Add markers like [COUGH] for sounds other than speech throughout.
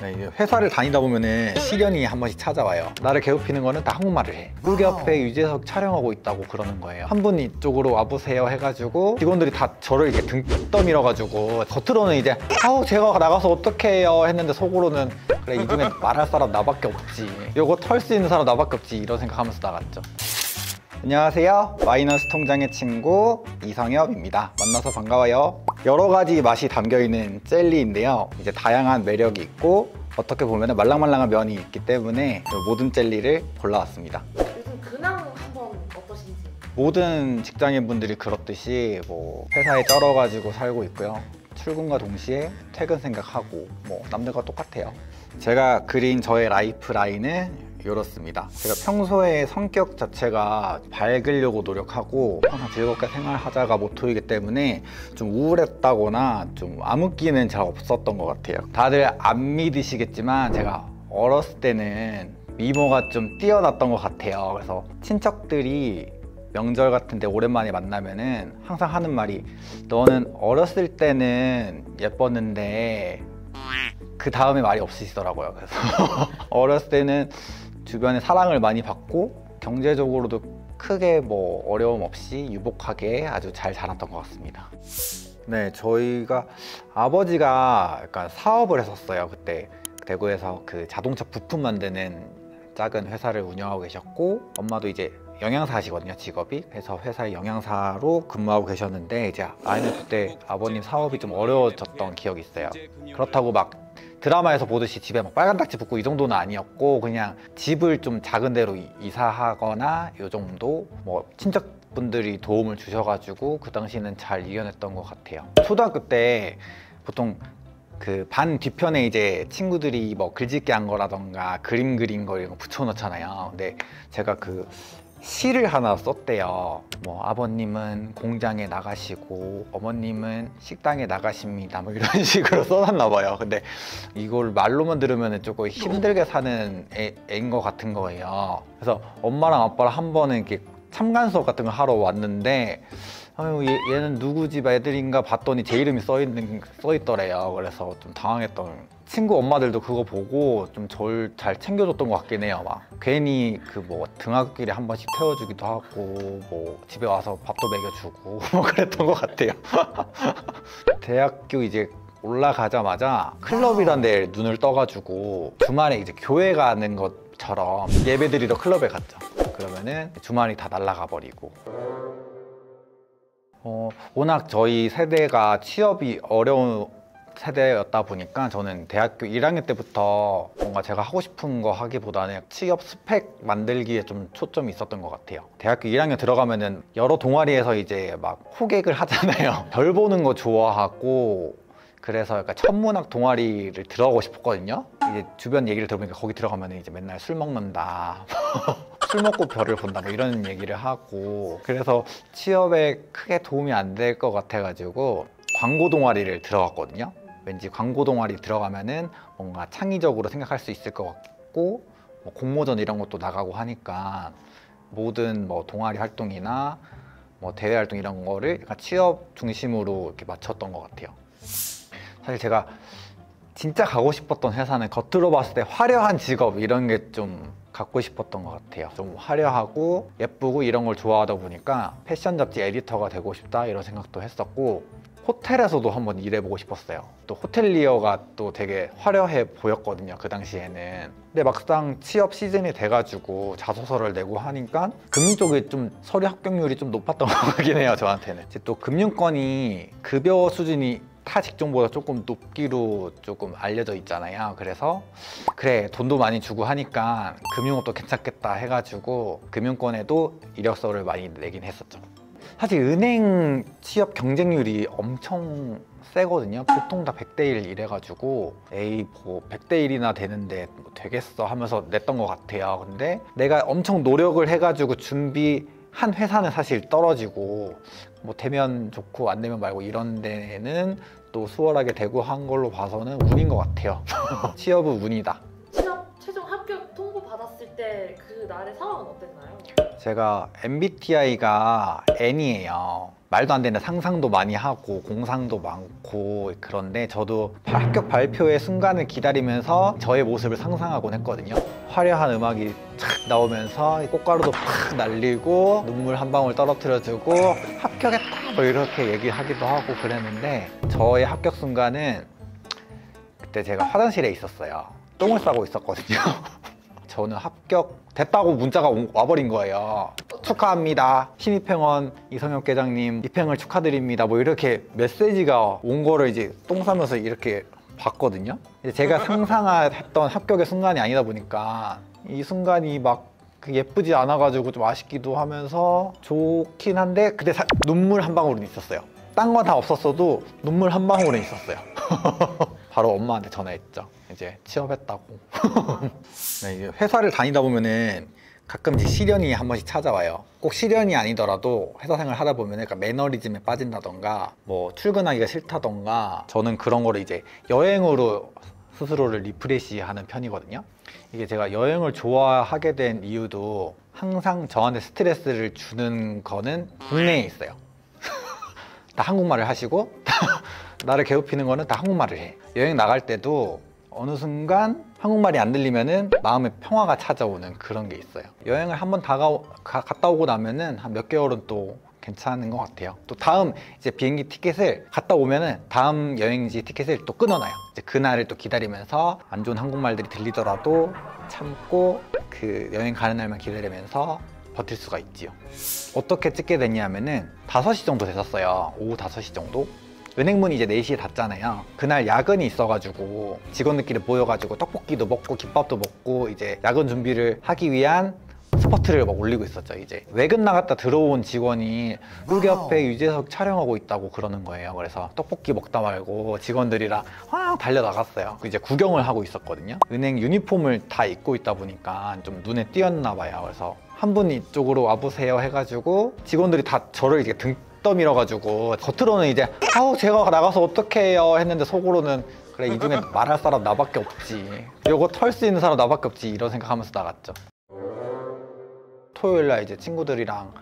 네, 이게 회사를 다니다 보면은 시련이 한 번씩 찾아와요. 나를 괴롭히는 거는 다 한국말을 해. 우리 옆에 유재석 촬영하고 있다고 그러는 거예요. 한 분 이쪽으로 와보세요 해가지고 직원들이 다 저를 이렇게 등 떠밀어가지고 겉으로는 이제 아우 제가 나가서 어떻게 해요 했는데 속으로는 그래 이 중에 말할 사람 나밖에 없지. 요거 털 수 있는 사람 나밖에 없지 이런 생각하면서 나갔죠. 안녕하세요. 마이너스 통장의 친구 이성엽입니다. 만나서 반가워요. 여러 가지 맛이 담겨 있는 젤리인데요. 이제 다양한 매력이 있고 어떻게 보면 말랑말랑한 면이 있기 때문에 모든 젤리를 골라왔습니다. 요즘 근황 한번 어떠신지 모든 직장인 분들이 그렇듯이 뭐 회사에 쩔어가지고 살고 있고요. 출근과 동시에 퇴근 생각하고 뭐 남들과 똑같아요. 제가 그린 저의 라이프 라인은 이렇습니다. 제가 평소에 성격 자체가 밝으려고 노력하고 항상 즐겁게 생활하자가 모토이기 때문에 좀 우울했다거나 좀 암흑기는 잘 없었던 것 같아요. 다들 안 믿으시겠지만 제가 어렸을 때는 미모가 좀 뛰어났던 것 같아요. 그래서 친척들이 명절 같은데 오랜만에 만나면은 항상 하는 말이 너는 어렸을 때는 예뻤는데 그 다음에 말이 없으시더라고요. 그래서 [LAUGHS] 어렸을 때는 주변에 사랑을 많이 받고 경제적으로도 크게 뭐 어려움 없이 유복하게 아주 잘 자랐던 것 같습니다. 네, 저희가 아버지가 약간 사업을 했었어요. 그때 대구에서 그 자동차 부품 만드는 작은 회사를 운영하고 계셨고 엄마도 이제 영양사 하시거든요 직업이 그래서 회사의 영양사로 근무하고 계셨는데 이제 아이는 그때 아버님 사업이 좀 어려워졌던 기억이 있어요 그렇다고 막 드라마에서 보듯이 집에 막 빨간 딱지 붙고 이 정도는 아니었고 그냥 집을 좀 작은 데로 이- 이사하거나 이 정도 뭐 친척 분들이 도움을 주셔가지고 그 당시는 잘 이겨냈던 것 같아요 초등학교 때 보통 그 반 뒤편에 이제 친구들이 뭐 글짓기 한 거라던가 그림 그린 거 이런 거 붙여놓잖아요. 근데 제가 그 시를 하나 썼대요. 뭐 아버님은 공장에 나가시고 어머님은 식당에 나가십니다. 뭐 이런 [LAUGHS] 식으로 써놨나 봐요. 근데 이걸 말로만 들으면 조금 힘들게 사는 애, 애인 것 같은 거예요. 그래서 엄마랑 아빠랑 한 번은 이렇게 참관 수업 같은 거 하러 왔는데 아유 얘, 얘는 누구 집 애들인가 봤더니 제 이름이 써 있는 써 있더래요. 그래서 좀 당황했던 친구 엄마들도 그거 보고 좀 절 잘 챙겨줬던 것 같긴 해요. 막 괜히 그 뭐 등하굣길에 한 번씩 태워주기도 하고 뭐 집에 와서 밥도 먹여주고 [LAUGHS] 뭐 그랬던 것 같아요. [LAUGHS] 대학교 이제 올라가자마자 클럽이란 데 눈을 떠가지고 주말에 이제 교회 가는 것처럼 예배드리러 클럽에 갔죠. 그러면은 주말이 다 날아가 버리고 어, 워낙 저희 세대가 취업이 어려운 세대였다 보니까 저는 대학교 1학년 때부터 뭔가 제가 하고 싶은 거 하기보다는 취업 스펙 만들기에 좀 초점이 있었던 것 같아요. 대학교 1학년 들어가면은 여러 동아리에서 이제 막 호객을 하잖아요. [LAUGHS] 별 보는 거 좋아하고 그래서 약간 천문학 동아리를 들어가고 싶었거든요. 이제 주변 얘기를 들어보니까 거기 들어가면 이제 맨날 술 먹는다. [LAUGHS] 술 먹고 별을 본다 뭐 이런 얘기를 하고 그래서 취업에 크게 도움이 안 될 것 같아가지고 광고 동아리를 들어갔거든요. 왠지 광고 동아리 들어가면은 뭔가 창의적으로 생각할 수 있을 것 같고 뭐 공모전 이런 것도 나가고 하니까 모든 뭐 동아리 활동이나 뭐 대외 활동 이런 거를 약간 취업 중심으로 이렇게 맞췄던 것 같아요. 사실 제가 진짜 가고 싶었던 회사는 겉으로 봤을 때 화려한 직업 이런 게 좀 갖고 싶었던 것 같아요. 좀 화려하고 예쁘고 이런 걸 좋아하다 보니까 패션 잡지 에디터가 되고 싶다 이런 생각도 했었고 호텔에서도 한번 일해보고 싶었어요. 또 호텔리어가 또 되게 화려해 보였거든요. 그 당시에는. 근데 막상 취업 시즌이 돼가지고 자소서를 내고 하니까 금융 쪽이 좀 서류 합격률이 좀 높았던 [LAUGHS] 것 같긴 해요. 저한테는. 이제 또 금융권이 급여 수준이 타 직종보다 조금 높기로 조금 알려져 있잖아요. 그래서 그래 돈도 많이 주고 하니까 금융업도 괜찮겠다 해가지고 금융권에도 이력서를 많이 내긴 했었죠. 사실 은행 취업 경쟁률이 엄청 세거든요. 보통 다 100대 1 이래가지고 에이 뭐 100대 1이나 되는데 뭐 되겠어 하면서 냈던 것 같아요. 근데 내가 엄청 노력을 해가지고 준비 한 회사는 사실 떨어지고 뭐 되면 좋고 안 되면 말고 이런 데는 또 수월하게 되고 한 걸로 봐서는 운인 것 같아요. [LAUGHS] 취업은 운이다. 취업 최종 합격 통보 받았을 때 그 날의 상황은 어땠나요? 제가 MBTI가 N이에요. 말도 안 되는 상상도 많이 하고 공상도 많고 그런데 저도 합격 발표의 순간을 기다리면서 저의 모습을 상상하곤 했거든요. 화려한 음악이 착 나오면서 꽃가루도 팍 날리고 눈물 한 방울 떨어뜨려주고 합격했다 뭐 이렇게 얘기하기도 하고 그랬는데 저의 합격 순간은 그때 제가 화장실에 있었어요. 똥을 싸고 있었거든요. [LAUGHS] 저는 합격 됐다고 문자가 온- 와버린 거예요. 축하합니다. 신입행원 이성엽 계장님 입행을 축하드립니다. 뭐 이렇게 메시지가 온 거를 이제 똥 싸면서 이렇게 봤거든요. 제가 [LAUGHS] 상상했던 합격의 순간이 아니다 보니까 이 순간이 막그 예쁘지 않아가지고 좀 아쉽기도 하면서 좋긴 한데 그때 사- 눈물 한 방울은 있었어요. 딴 건 다 없었어도 눈물 한 방울은 있었어요. [LAUGHS] 바로 엄마한테 전화했죠. 이제 취업했다고. [LAUGHS] 네, 이제 회사를 다니다 보면은 가끔 이제 시련이 한 번씩 찾아와요. 꼭 시련이 아니더라도 회사 생활 하다 보면은 그러니까 매너리즘에 빠진다던가 뭐 출근하기가 싫다던가 저는 그런 거를 이제 여행으로 스스로를 리프레시하는 편이거든요. 이게 제가 여행을 좋아하게 된 이유도 항상 저한테 스트레스를 주는 거는 국내에 있어요. [LAUGHS] 다 한국말을 하시고 [LAUGHS] 나를 괴롭히는 거는 다 한국말을 해. 여행 나갈 때도 어느 순간 한국말이 안 들리면은 마음의 평화가 찾아오는 그런 게 있어요. 여행을 한번 다가 가- 갔다 오고 나면은 한 몇 개월은 또 괜찮은 것 같아요. 또 다음 이제 비행기 티켓을 갔다 오면은 다음 여행지 티켓을 또 끊어놔요. 이제 그날을 또 기다리면서 안 좋은 한국말들이 들리더라도 참고 그 여행 가는 날만 기다리면서 버틸 수가 있지요. 어떻게 찍게 됐냐면은 5시 정도 됐었어요. 오후 5시 정도. 은행문이 이제 4시에 닫잖아요. 그날 야근이 있어가지고 직원들끼리 모여가지고 떡볶이도 먹고 김밥도 먹고 이제 야근 준비를 하기 위한 스퍼트를 막 올리고 있었죠. 이제 외근 나갔다 들어온 직원이 룩 옆에 유재석 촬영하고 있다고 그러는 거예요. 그래서 떡볶이 먹다 말고 직원들이랑 확 달려 나갔어요. 이제 구경을 하고 있었거든요. 은행 유니폼을 다 입고 있다 보니까 좀 눈에 띄었나 봐요. 그래서 한 분 이쪽으로 와보세요 해가지고 직원들이 다 저를 이제 등 떠밀어가지고 겉으로는 이제 아우 제가 나가서 어떻게 해요? 했는데 속으로는 그래 이 중에 말할 사람 나밖에 없지. 요거 털 수 있는 사람 나밖에 없지. 이런 생각하면서 나갔죠. 토요일 날 이제 친구들이랑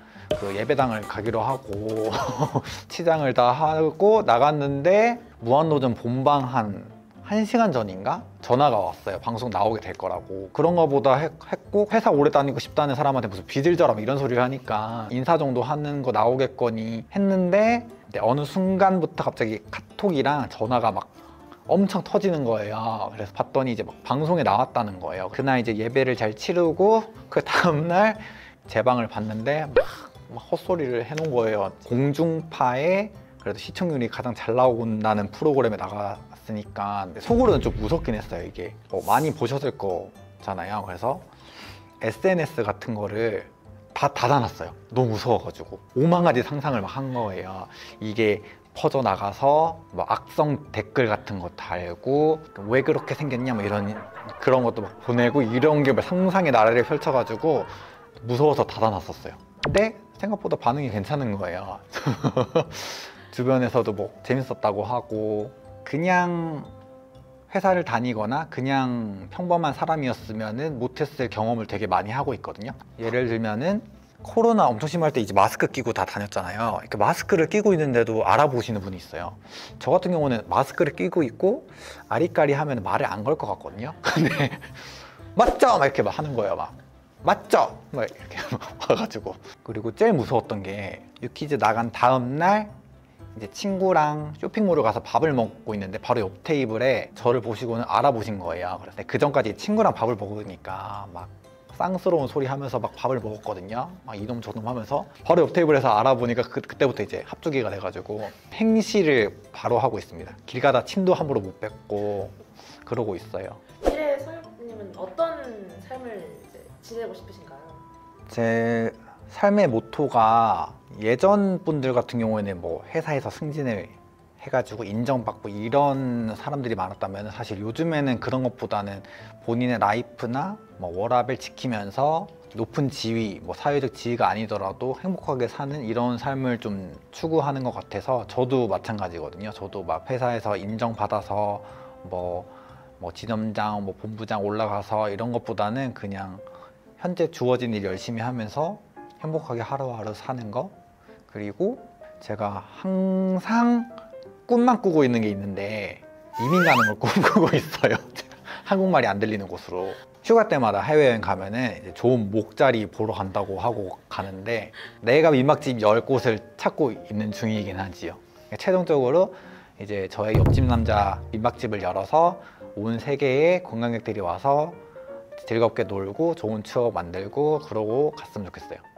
그 예배당을 가기로 하고 [LAUGHS] 치장을 다 하고 나갔는데 무한도전 본방 한 1시간 전인가 전화가 왔어요. 방송 나오게 될 거라고. 그런 거보다 했- 했고 회사 오래 다니고 싶다는 사람한테 무슨 빚을 져라 뭐 이런 소리를 하니까 인사 정도 하는 거 나오겠거니 했는데 어느 순간부터 갑자기 카톡이랑 전화가 막 엄청 터지는 거예요. 그래서 봤더니 이제 막 방송에 나왔다는 거예요. 그날 이제 예배를 잘 치르고 그 다음날 제 방을 봤는데 막, 막 헛소리를 해놓은 거예요. 공중파에 그래도 시청률이 가장 잘 나온다는 프로그램에 나갔으니까 속으로는 좀 무섭긴 했어요. 이게 뭐 많이 보셨을 거잖아요. 그래서 SNS 같은 거를 다 닫아놨어요. 너무 무서워가지고 오만 가지 상상을 막 한 거예요. 이게 퍼져 나가서 뭐 악성 댓글 같은 거 달고 왜 그렇게 생겼냐 뭐 이런 그런 것도 막 보내고 이런 게 막 상상의 나라를 펼쳐가지고 무서워서 닫아놨었어요. 근데 생각보다 반응이 괜찮은 거예요. [LAUGHS] 주변에서도 뭐 재밌었다고 하고 그냥 회사를 다니거나 그냥 평범한 사람이었으면은 못했을 경험을 되게 많이 하고 있거든요. 예를 들면은 코로나 엄청 심할 때 이제 마스크 끼고 다 다녔잖아요. 이렇게 마스크를 끼고 있는데도 알아보시는 분이 있어요. 저 같은 경우는 마스크를 끼고 있고 아리까리 하면 말을 안 걸 것 같거든요. [LAUGHS] 근데 맞죠? 막 이렇게 막 하는 거예요. 막 맞죠? 막 이렇게 막 [LAUGHS] 와가지고 그리고 제일 무서웠던 게 유퀴즈 나간 다음 날 이제 친구랑 쇼핑몰을 가서 밥을 먹고 있는데 바로 옆 테이블에 저를 보시고는 알아보신 거예요. 그래서 그 전까지 친구랑 밥을 먹으니까 막 쌍스러운 소리 하면서 막 밥을 먹었거든요. 막 이놈 저놈 하면서 바로 옆 테이블에서 알아보니까 그, 그때부터 이제 합주기가 돼가지고 행시를 바로 하고 있습니다. 길 가다 침도 함부로 못 뱉고 그러고 있어요. 미래 소유님은 어떤 삶을 이제 지내고 싶으신가요? 제 삶의 모토가 예전 분들 같은 경우에는 뭐 회사에서 승진을 해가지고 인정받고 이런 사람들이 많았다면 사실 요즘에는 그런 것보다는 본인의 라이프나 뭐 워라벨 지키면서 높은 지위, 뭐 사회적 지위가 아니더라도 행복하게 사는 이런 삶을 좀 추구하는 것 같아서 저도 마찬가지거든요. 저도 막 회사에서 인정받아서 뭐, 뭐 지점장, 뭐 본부장 올라가서 이런 것보다는 그냥 현재 주어진 일 열심히 하면서 행복하게 하루하루 사는 거 그리고 제가 항상 꿈만 꾸고 있는 게 있는데 이민 가는 걸 [LAUGHS] 꿈꾸고 있어요. [LAUGHS] 한국말이 안 들리는 곳으로. 휴가 때마다 해외여행 가면은 좋은 목자리 보러 간다고 하고 가는데 내가 민박집 10곳을 찾고 있는 중이긴 하지요. 최종적으로 이제 저의 옆집 남자 민박집을 열어서 온 세계의 관광객들이 와서 즐겁게 놀고 좋은 추억 만들고 그러고 갔으면 좋겠어요.